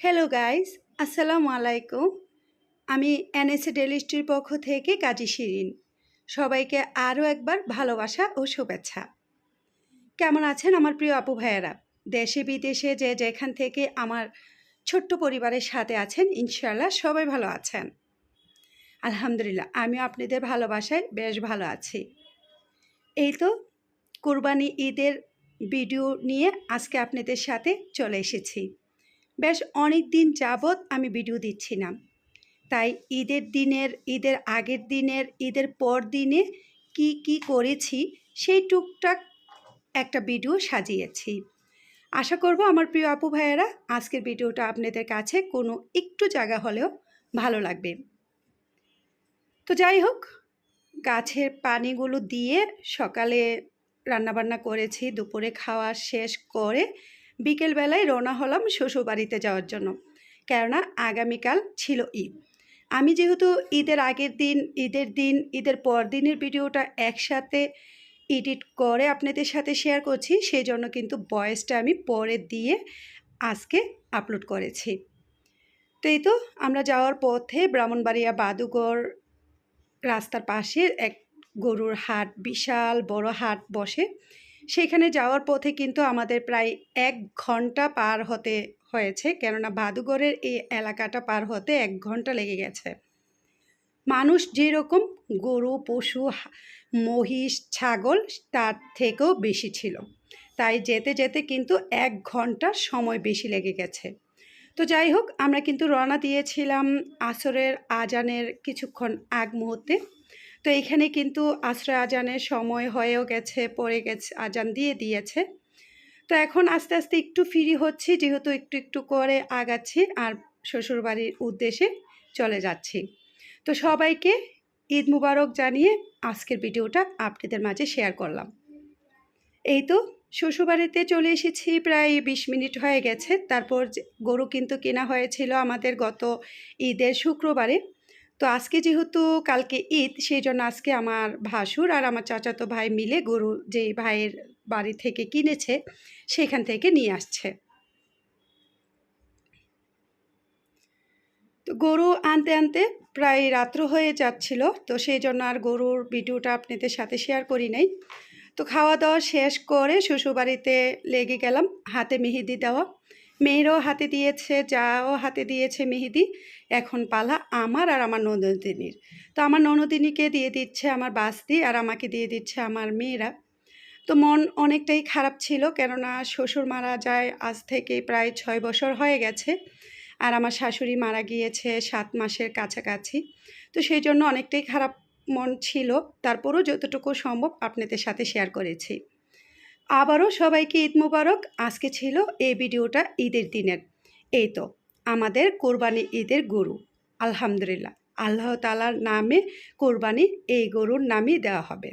Hello guys আসসালামু আলাইকুম আমি এনএসএ ডেলিস্ট্রির পক্ষ থেকে কাজী শিরিন। সবাইকে আরও একবার ভালোবাসা ও শুভেচ্ছা। কেমন আছেন আমার প্রিয় আপু ভাইয়েরা? দেশে, বিদেশে যে যেখান থেকে আমার ছোট্ট পরিবারের সাথে আছেন ইনশাল্লাহ সবাই ভালো আছেন। আলহামদুলিল্লাহ আমি আপনাদের ভালোবাসায় বেশ ভালো আছি। এই তো কুরবানি ঈদের ভিডিও নিয়ে আজকে আপনাদের সাথে চলে এসেছি। বেশ অনেক দিন যাবৎ আমি ভিডিও দিচ্ছি না। তাই ঈদের দিনের, ঈদের আগের দিনের, ঈদের পর দিনে কি কি করেছি সেই টুকটাক একটা ভিডিও সাজিয়েছি। আশা করব আমার প্রিয় আপু ভাইয়েরা, আজকের ভিডিওটা আপনাদের কাছে কোনো একটু জায়গা হলেও ভালো লাগবে। তো যাই হোক, গাছের পানিগুলো দিয়ে সকালে রান্নাবান্না করেছি, দুপুরে খাওয়া শেষ করে বিকেলবেলায় রওনা হলাম শ্বশুরবাড়িতে যাওয়ার জন্য। কেননা আগামীকাল ছিল ঈদ। আমি যেহেতু ঈদের আগের দিন, ঈদের দিন, ঈদের পর দিনের ভিডিওটা একসাথে এডিট করে আপনাদের সাথে শেয়ার করছি সেই জন্য কিন্তু বয়েসটা আমি পরে দিয়ে আজকে আপলোড করেছি। তো এই তো, আমরা যাওয়ার পথে ব্রাহ্মণবাড়িয়া বাদুগড় রাস্তার পাশে এক গরুর হাট, বিশাল বড় হাট বসে। সেখানে যাওয়ার পথে কিন্তু আমাদের প্রায় এক ঘণ্টা পার হতে হয়েছে, কেননা বাদুগড়ের এই এলাকাটা পার হতে এক ঘণ্টা লেগে গেছে। মানুষ যেরকম গরু, পশু মহিষ, ছাগল তার থেকেও বেশি ছিল। তাই যেতে যেতে কিন্তু এক ঘণ্টা সময় বেশি লেগে গেছে। তো যাই হোক, আমরা কিন্তু রওনা দিয়েছিলাম আসরের আজানের কিছুক্ষণ আগ মুহূর্তে। তো এখানে কিন্তু আশ্রয় আজানের সময় হয়েও গেছে, পড়ে গেছে, আজান দিয়ে দিয়েছে। তো এখন আস্তে আস্তে একটু ফ্রি হচ্ছি, যেহেতু একটু একটু করে আগাচ্ছি আর শ্বশুরবাড়ির উদ্দেশ্যে চলে যাচ্ছি। তো সবাইকে ঈদ মুবারক জানিয়ে আজকের ভিডিওটা আপনাদের মাঝে শেয়ার করলাম। এই তো শ্বশুরবাড়িতে চলে এসেছি, প্রায় বিশ মিনিট হয়ে গেছে। তারপর গরু কিন্তু কেনা হয়েছিল আমাদের গত ঈদের শুক্রবারে। তো আজকে যেহেতু কালকে ঈদ সেই জন্য আজকে আমার ভাসুর আর আমার চাচাতো ভাই মিলে গরু যেই ভাইয়ের বাড়ি থেকে কিনেছে, সেখান থেকে নিয়ে আসছে। তো গরু আনতে আনতে প্রায় রাত্র হয়ে যাচ্ছিল, তো সেই জন্য আর গরুর ভিডিওটা আপনাদের সাথে শেয়ার করি নাই। তো খাওয়া দাওয়া শেষ করে শ্বশুরবাড়িতে লেগে গেলাম, হাতে মেহেদি দেওয়া। মেয়েরও হাতে দিয়েছে, যাও হাতে দিয়েছে মেহেদি, এখন পালা আমার আর আমার ননদিনীর। তো আমার ননদিনীকে দিয়ে দিচ্ছে আমার বাস্তি আর আমাকে দিয়ে দিচ্ছে আমার মেয়েরা। তো মন অনেকটাই খারাপ ছিল কেননা শ্বশুর মারা যায় আজ থেকে প্রায় ছয় বছর হয়ে গেছে আর আমার শাশুড়ি মারা গিয়েছে সাত মাসের কাছাকাছি। তো সেই জন্য অনেকটাই খারাপ মন ছিল। তারপরও যতটুকু সম্ভব আপনাদের সাথে শেয়ার করেছি। আবারও সবাইকে ঈদ মুবারক। আজকে ছিল এই ভিডিওটা ঈদের দিনের। এই তো, আমাদের কোরবানি ঈদের গরু। আলহামদুলিল্লাহ, আল্লাহ তালার নামে কোরবানি এই গরুর নামই দেওয়া হবে।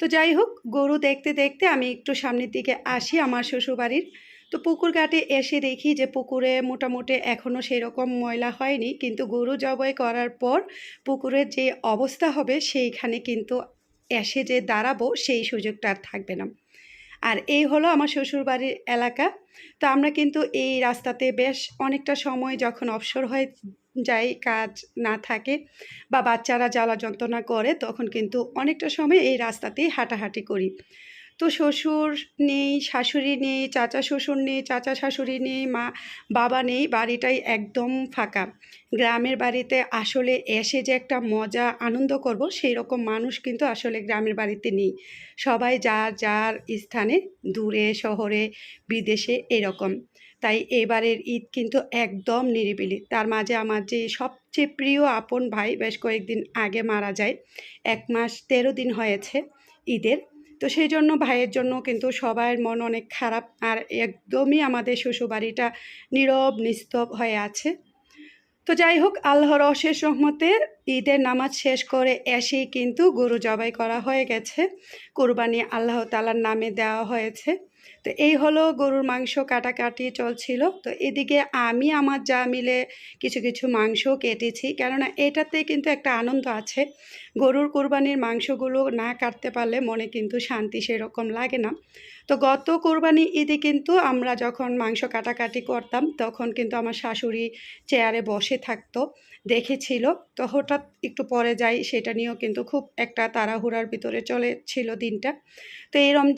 তো যাই হোক, গরু দেখতে দেখতে আমি একটু সামনের দিকে আসি আমার শ্বশুরবাড়ির। তো পুকুর ঘাটে এসে দেখি যে পুকুরে মোটামুটি এখনও সেরকম ময়লা হয়নি। কিন্তু গরু জবাই করার পর পুকুরের যে অবস্থা হবে সেইখানে কিন্তু এসে যে দাঁড়াবো সেই সুযোগটা আর থাকবে না। আর এই হলো আমার শ্বশুরবাড়ির এলাকা। তো আমরা কিন্তু এই রাস্তাতে বেশ অনেকটা সময় যখন অবসর হয়ে যাই কাজ না থাকে বা বাচ্চারা জ্বালা যন্ত্রণা করে, তখন কিন্তু অনেকটা সময় এই রাস্তাতেই হাঁটাহাঁটি করি। তো শ্বশুর নেই, শাশুড়ি নেই, চাচা শ্বশুর নেই, চাচা শাশুড়ি নেই, মা বাবা নেই, বাড়িটাই একদম ফাঁকা। গ্রামের বাড়িতে আসলে এসে যে একটা মজা, আনন্দ করব সেই রকম মানুষ কিন্তু আসলে গ্রামের বাড়িতে নেই। সবাই যার যার স্থানে, দূরে, শহরে, বিদেশে এরকম। তাই এবারের ঈদ কিন্তু একদম নিরিবিলি। তার মাঝে আমার যে সবচেয়ে প্রিয় আপন ভাই বেশ কয়েকদিন আগে মারা যায়, এক মাস তেরো দিন হয়েছে ঈদের। তো সেই জন্য ভাইয়ের জন্য কিন্তু সবার মন অনেক খারাপ আর একদমই আমাদের শ্বশুরবাড়িটা নীরব, নিস্তব হয়ে আছে। তো যাই হোক, আল্লাহর অশেষ রহমতে ঈদের নামাজ শেষ করে এসেই কিন্তু গরু জবাই করা হয়ে গেছে। কোরবানি আল্লাহ তালার নামে দেওয়া হয়েছে। তো এই হলো গরুর মাংস কাটাকাটি চলছিল। তো এদিকে আমি, আমার যা মিলে কিছু কিছু মাংস কেটেছি। কেননা এটাতে কিন্তু একটা আনন্দ আছে। গরুর কোরবানির মাংসগুলো না কাটতে পারলে মনে কিন্তু শান্তি সেরকম লাগে না। তো গত কোরবানি ঈদে কিন্তু আমরা যখন মাংস কাটাকাটি করতাম, তখন কিন্তু আমার শাশুড়ি চেয়ারে বসে থাকতো, দেখেছিল। তো হঠাৎ একটু পরে যাই, সেটা নিয়েও কিন্তু খুব একটা তাড়াহুড়ার ভিতরে চলে ছিল দিনটা। তো এই রম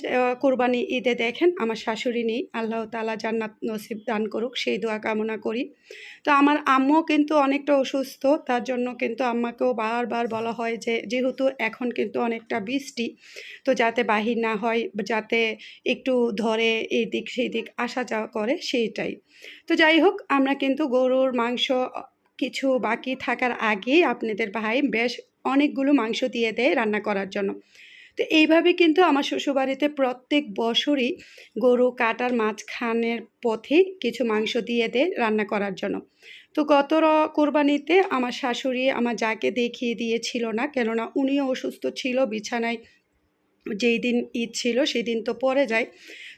কোরবানি ঈদে দেখেন আমার শাশুড়ি নেই, আল্লাহ তালা জান্নাত নসিব দান করুক, সেই দোয়া কামনা করি। তো আমার আম্মু কিন্তু অনেকটা অসুস্থ, তার জন্য কিন্তু আম্মাকেও বারবার বলা হয় যে, যেহেতু এখন কিন্তু অনেকটা বৃষ্টি, তো যাতে বাহির না হয়, যাতে একটু ধরে এই দিক সেই দিক আসা যাওয়া করে, সেইটাই। তো যাই হোক, আমরা কিন্তু গরুর মাংস কিছু বাকি থাকার আগেই আপনাদের ভাই বেশ অনেকগুলো মাংস দিয়ে দেয় রান্না করার জন্য। তো এইভাবে কিন্তু আমার শ্বশুরবাড়িতে প্রত্যেক বছরই গরু কাটার মাঝখানের পথে কিছু মাংস দিয়ে দেয় রান্না করার জন্য। তো গত কোরবানিতে আমার শাশুড়ি আমার যাকে দেখিয়ে দিয়েছিল না, কেননা উনিও অসুস্থ ছিল, বিছানায় যেই দিন ঈদ ছিল সেই দিন তো পরে যায়।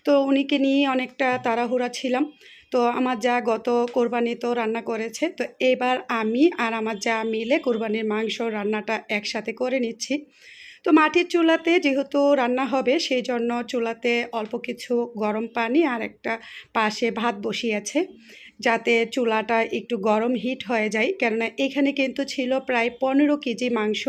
তো উনিকে নিয়ে অনেকটা তাড়াহুড়া ছিলাম। তো আমার যা গত কোরবানি তো রান্না করেছে, তো এবার আমি আর আমার যা মিলে কোরবানির মাংস রান্নাটা একসাথে করে নিচ্ছি। তো মাটির চুলাতে যেহেতু রান্না হবে সেই জন্য চুলাতে অল্প কিছু গরম পানি আর একটা পাশে ভাত বসিয়েছে যাতে চুলাটা একটু গরম হিট হয়ে যায়। কেননা এখানে কিন্তু ছিল প্রায় পনেরো কেজি মাংস।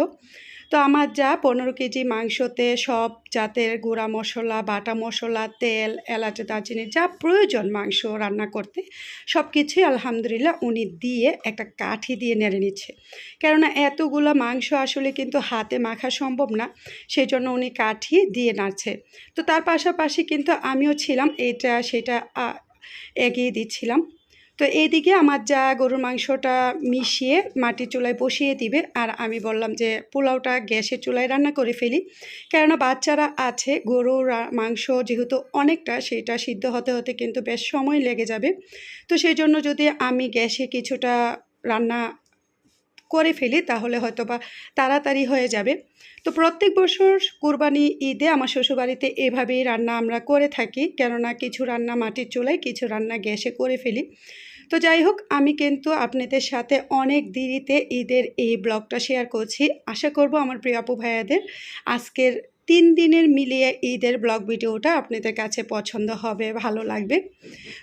তো আমার যা পনেরো কেজি মাংসতে সব জাতের গুঁড়া মশলা, বাটা মশলা, তেল, এলাচ, দারচিনি, যা প্রয়োজন মাংস রান্না করতে সব কিছুই আলহামদুলিল্লাহ উনি দিয়ে একটা কাঠি দিয়ে নেড়ে নিচ্ছে। কেননা এতগুলো মাংস আসলে কিন্তু হাতে মাখা সম্ভব না সেই জন্য উনি কাঠি দিয়ে নাড়ছে। তো তার পাশাপাশি কিন্তু আমিও ছিলাম, এটা, সেটা এগিয়ে দিচ্ছিলাম। তো এইদিকে আমার যা গরুর মাংসটা মিশিয়ে মাটির চুলায় বসিয়ে দিবে, আর আমি বললাম যে পোলাওটা গ্যাসের চুলায় রান্না করে ফেলি। কেননা বাচ্চারা আছে, গরুর মাংস যেহেতু অনেকটা, সেটা সিদ্ধ হতে হতে কিন্তু বেশ সময় লেগে যাবে। তো সেই জন্য যদি আমি গ্যাসে কিছুটা রান্না করে ফেলি, তাহলে হয়তো বা তাড়াতাড়ি হয়ে যাবে। তো প্রত্যেক বছর কোরবানি ঈদে আমার শ্বশুরবাড়িতে এভাবেই রান্না আমরা করে থাকি, কেননা কিছু রান্না মাটির চুলায়, কিছু রান্না গ্যাসে করে ফেলি। তো যাই হোক, আমি কিন্তু আপনাদের সাথে অনেক দেরিতে ঈদের এই ব্লগটা শেয়ার করছি। আশা করব আমার প্রিয় আপু ভাইয়াদের আজকের তিন দিনের মিলিয়ে ঈদের ব্লগ ভিডিওটা আপনাদের কাছে পছন্দ হবে, ভালো লাগবে।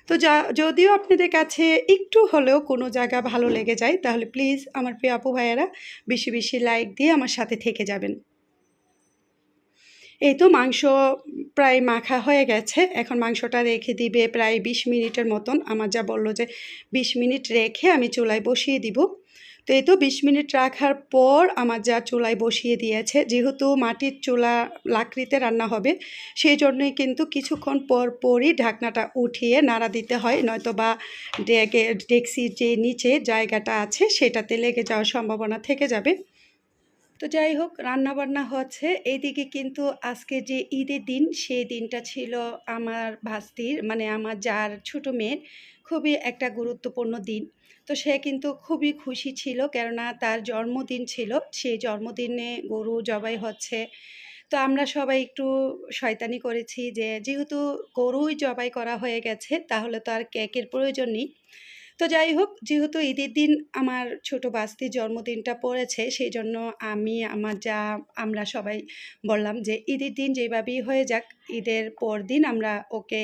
তো যা, যদিও আপনাদের কাছে একটু হলেও কোনো জায়গা ভালো লেগে যায়, তাহলে প্লিজ আমার প্রিয় আপু ভাইয়েরা বেশি বেশি লাইক দিয়ে আমার সাথে থেকে যাবেন। এই তো মাংস প্রায় মাখা হয়ে গেছে, এখন মাংসটা রেখে দিবে প্রায় বিশ মিনিটের মতন। আমার যা বলল যে বিশ মিনিট রেখে আমি চুলায় বসিয়ে দিব। তো এই তো বিশ মিনিট রাখার পর আমার যা চুলায় বসিয়ে দিয়েছে, যেহেতু মাটির চুলা লাকড়িতে রান্না হবে, সেই জন্যই কিন্তু কিছুক্ষণ পর পরই ঢাকনাটা উঠিয়ে নাড়া দিতে হয় নয়তো বা ডেকে, ডেক্সির যে নিচে জায়গাটা আছে সেটাতে লেগে যাওয়ার সম্ভাবনা থেকে যাবে। তো যাই হোক, রান্নাবান্না হচ্ছে। এইদিকে কিন্তু আজকে যে ঈদের দিন, সেই দিনটা ছিল আমার ভাস্তির মানে আমার যার ছোট মেয়ের, খুবই একটা গুরুত্বপূর্ণ দিন। তো সে কিন্তু খুবই খুশি ছিল কেননা তার জন্মদিন ছিল। সেই জন্মদিনে গরু জবাই হচ্ছে। তো আমরা সবাই একটু শয়তানি করেছি যে, যেহেতু গরুই জবাই করা হয়ে গেছে, তাহলে তো আর কেকের প্রয়োজন নেই। তো যাই হোক, যেহেতু ঈদের দিন আমার ছোট বাস্তির জন্মদিনটা পড়েছে সেই জন্য আমি, আমার যা, আমরা সবাই বললাম যে ঈদের দিন যেভাবেই হয়ে যাক, ঈদের পর দিন আমরা ওকে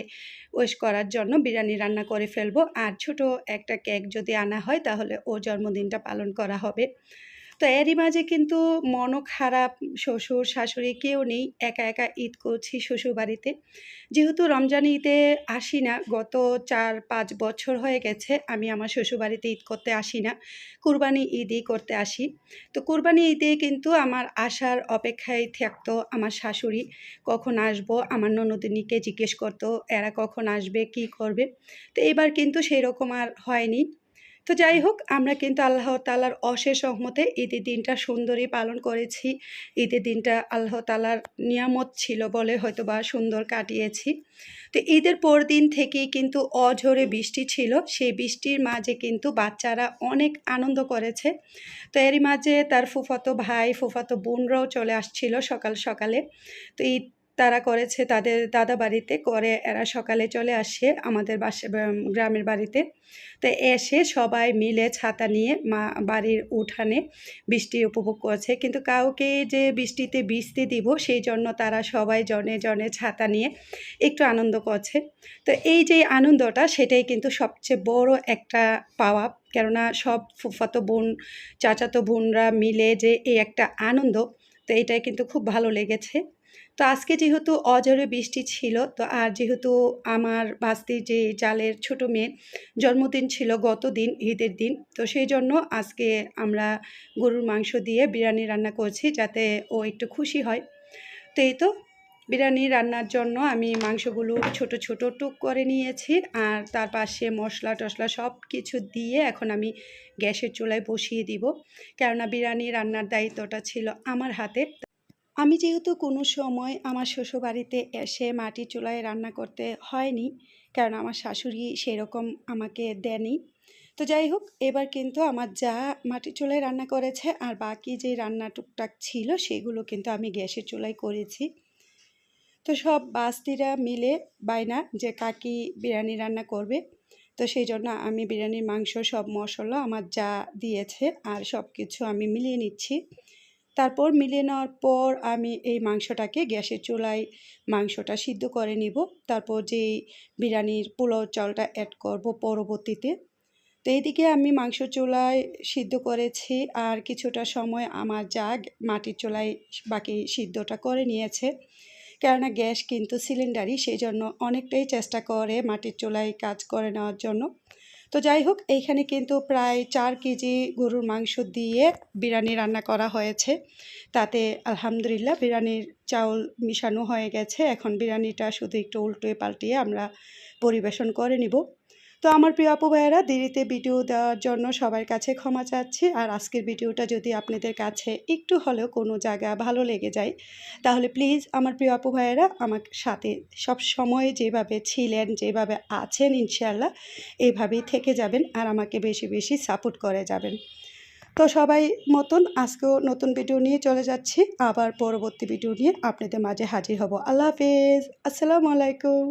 ওয়েশ করার জন্য বিরিয়ানি রান্না করে ফেলব। আর ছোট একটা কেক যদি আনা হয়, তাহলে ওর জন্মদিনটা পালন করা হবে। তো এরই মাঝে কিন্তু মনও খারাপ, শ্বশুর, শাশুড়ি কেউ নেই, একা একা ঈদ করছি শ্বশুর বাড়িতে যেহেতু রমজান ঈদে আসি না, গত চার, পাঁচ বছর হয়ে গেছে, আমি আমার শ্বশুর বাড়িতে ঈদ করতে আসি না, কুরবানি ঈদই করতে আসি। তো কুরবানি ঈদে কিন্তু আমার আসার অপেক্ষায় থাকতো আমার শাশুড়ি, কখন আসব, আমার ননদিনীকে জিজ্ঞেস করতো, এরা কখন আসবে, কি করবে। তো এবার কিন্তু সেই রকম আর হয়নি। তো যাই হোক আমরা কিন্তু আল্লাহ তালার অশেষ রহমতে ঈদের দিনটা সুন্দরই পালন করেছি। ঈদের দিনটা আল্লাহ তালার নিয়ামত ছিল বলে হয়তো বা সুন্দর কাটিয়েছি। তো ঈদের পর দিন থেকেই কিন্তু অঝরে বৃষ্টি ছিল। সেই বৃষ্টির মাঝে কিন্তু বাচ্চারা অনেক আনন্দ করেছে। তো এরই মাঝে তার ফুফাতো ভাই, ফুফাতো বোনরাও চলে আসছিল সকাল সকালে। তো ঈদ তারা করেছে, তাদের দাদা বাড়িতে করে, এরা সকালে চলে আসে আমাদের বাসা গ্রামের বাড়িতে। তো এসে সবাই মিলে ছাতা নিয়ে মা, বাড়ির উঠানে বৃষ্টি উপভোগ করছে। কিন্তু কাউকে যে বৃষ্টিতে বৃষ্টি দিব, সেই জন্য তারা সবাই জনে জনে ছাতা নিয়ে একটু আনন্দ করছে। তো এই যে আনন্দটা, সেটাই কিন্তু সবচেয়ে বড় একটা পাওয়া। কেননা সব ফুফাতো বোন, চাচাতো বোনরা মিলে যে এই একটা আনন্দ, তো এটাই কিন্তু খুব ভালো লেগেছে। তো আজকে যেহেতু অজরে বৃষ্টি ছিল, তো আর যেহেতু আমার বাস্তির যে জালের ছোট মেয়ের জন্মদিন ছিল গত দিন, ঈদের দিন, তো সেই জন্য আজকে আমরা গরুর মাংস দিয়ে বিরিয়ানি রান্না করছি যাতে ও একটু খুশি হয়। তো এই তো, বিরিয়ানি রান্নার জন্য আমি মাংসগুলো ছোট ছোট টুক করে নিয়েছি আর তার পাশে মশলা টশলা সব কিছু দিয়ে এখন আমি গ্যাসের চুলায় বসিয়ে দিব। কেননা বিরিয়ানি রান্নার দায়িত্বটা ছিল আমার হাতে। আমি যেহেতু কোনো সময় আমার শ্বশুরবাড়িতে এসে মাটির চুলায় রান্না করতে হয়নি, কারণ আমার শাশুড়ি সেরকম আমাকে দেয়নি। তো যাই হোক, এবার কিন্তু আমার যা মাটির চুলায় রান্না করেছে আর বাকি যে রান্না টুকটাক ছিল সেগুলো কিন্তু আমি গ্যাসের চুলায় করেছি। তো সব বাস্তিরা মিলে বায়না যে কাকি বিরিয়ানি রান্না করবে, তো সেই জন্য আমি বিরিয়ানির মাংস, সব মশলা আমার যা দিয়েছে আর সব কিছু আমি মিলিয়ে নিচ্ছি। তারপর মিলিয়ে নেওয়ার পর আমি এই মাংসটাকে গ্যাসের চুলায় মাংসটা সিদ্ধ করে নিব। তারপর যেই বিরিয়ানির পোলাও চালটা অ্যাড করব পরবর্তীতে। তো এইদিকে আমি মাংস চুলায় সিদ্ধ করেছি আর কিছুটা সময় আমার যা মাটির চুলায় বাকি সিদ্ধটা করে নিয়েছে। কেননা গ্যাস কিন্তু সিলিন্ডারই সেই জন্য অনেকটাই চেষ্টা করে মাটির চুলায় কাজ করে নেওয়ার জন্য। তো যাই হোক এইখানে কিন্তু প্রায় চার কেজি গরুর মাংস দিয়ে বিরিয়ানি রান্না করা হয়েছে। তাতে আলহামদুলিল্লাহ বিরিয়ানির চাউল মিশানো হয়ে গেছে। এখন বিরিয়ানিটা শুধু একটু উল্টোয় পাল্টিয়ে আমরা পরিবেশন করে নিব। তো আমার প্রিয় আপু ভাইয়েরা, দেরিতে ভিডিও দেওয়ার জন্য সবার কাছে ক্ষমা চাচ্ছি। আর আজকের ভিডিওটা যদি আপনাদের কাছে একটু হলেও কোনো জায়গা ভালো লেগে যায়, তাহলে প্লিজ আমার প্রিয় আপু ভাইয়েরা, আমার সাথে সব সময় যেভাবে ছিলেন, যেভাবে আছেন ইনশাল্লাহ এভাবেই থেকে যাবেন আর আমাকে বেশি বেশি সাপোর্ট করে যাবেন। তো সবাই মতন আজকেও নতুন ভিডিও নিয়ে চলে যাচ্ছি। আবার পরবর্তী ভিডিও নিয়ে আপনাদের মাঝে হাজির হব। আল্লাহ হাফেজ। আসসালামু আলাইকুম।